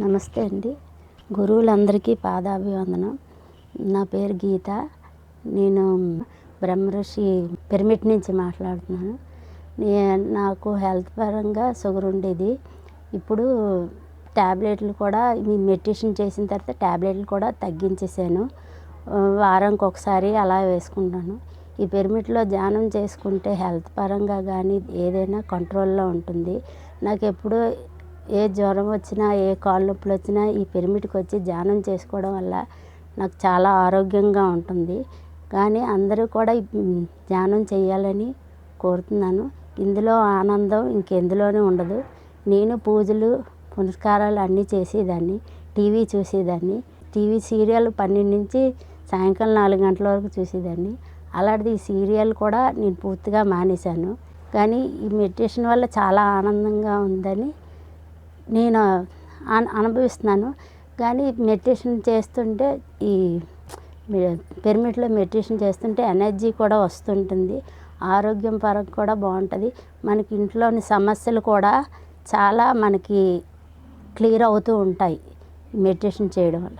నమస్తే అండి. గురువులందరికీ పాదాభివందనం. నా పేరు గీత. నేను బ్రహ్మఋషి పిరమిడ్ నుంచి మాట్లాడుతున్నాను. నే నాకు హెల్త్ పరంగా షుగర్ ఉండేది. ఇప్పుడు ట్యాబ్లెట్లు కూడా ఈ మెడిటేషన్ చేసిన తర్వాత ట్యాబ్లెట్లు కూడా తగ్గించేసాను వారానికి ఒకసారి అలా వేసుకుంటాను. ఈ పిరమిడ్లో ధ్యానం చేసుకుంటే హెల్త్ పరంగా కానీ ఏదైనా కంట్రోల్లో ఉంటుంది. నాకు ఎప్పుడూ ఏ జ్వరం వచ్చినా ఏ కాళ్ళు నొప్పులు వచ్చినా ఈ పిరమిడ్కి వచ్చి ధ్యానం చేసుకోవడం వల్ల నాకు చాలా ఆరోగ్యంగా ఉంటుంది. కానీ అందరూ కూడా ధ్యానం చేయాలని కోరుతున్నాను. ఇందులో ఆనందం ఇంకెందులోనూ ఉండదు. నేను పూజలు పునస్కారాలు అన్నీ చేసేదాన్ని. టీవీ చూసేదాన్ని. టీవీ సీరియల్ పన్నెండు నుంచి సాయంకాలం నాలుగు గంటల వరకు చూసేదాన్ని. అలాంటిది ఈ సీరియల్ కూడా నేను పూర్తిగా మానేశాను. కానీ ఈ మెడిటేషన్ వల్ల చాలా ఆనందంగా ఉందని నేను అను అనుభవిస్తున్నాను. కానీ మెడిటేషన్ చేస్తుంటే ఈ పిరమిడ్లో మెడిటేషన్ చేస్తుంటే ఎనర్జీ కూడా వస్తుంటుంది. ఆరోగ్యం పరంగా కూడా బాగుంటుంది. మనకి ఇంట్లోని సమస్యలు కూడా చాలా మనకి క్లియర్ అవుతూ ఉంటాయి మెడిటేషన్ చేయడం వల్ల.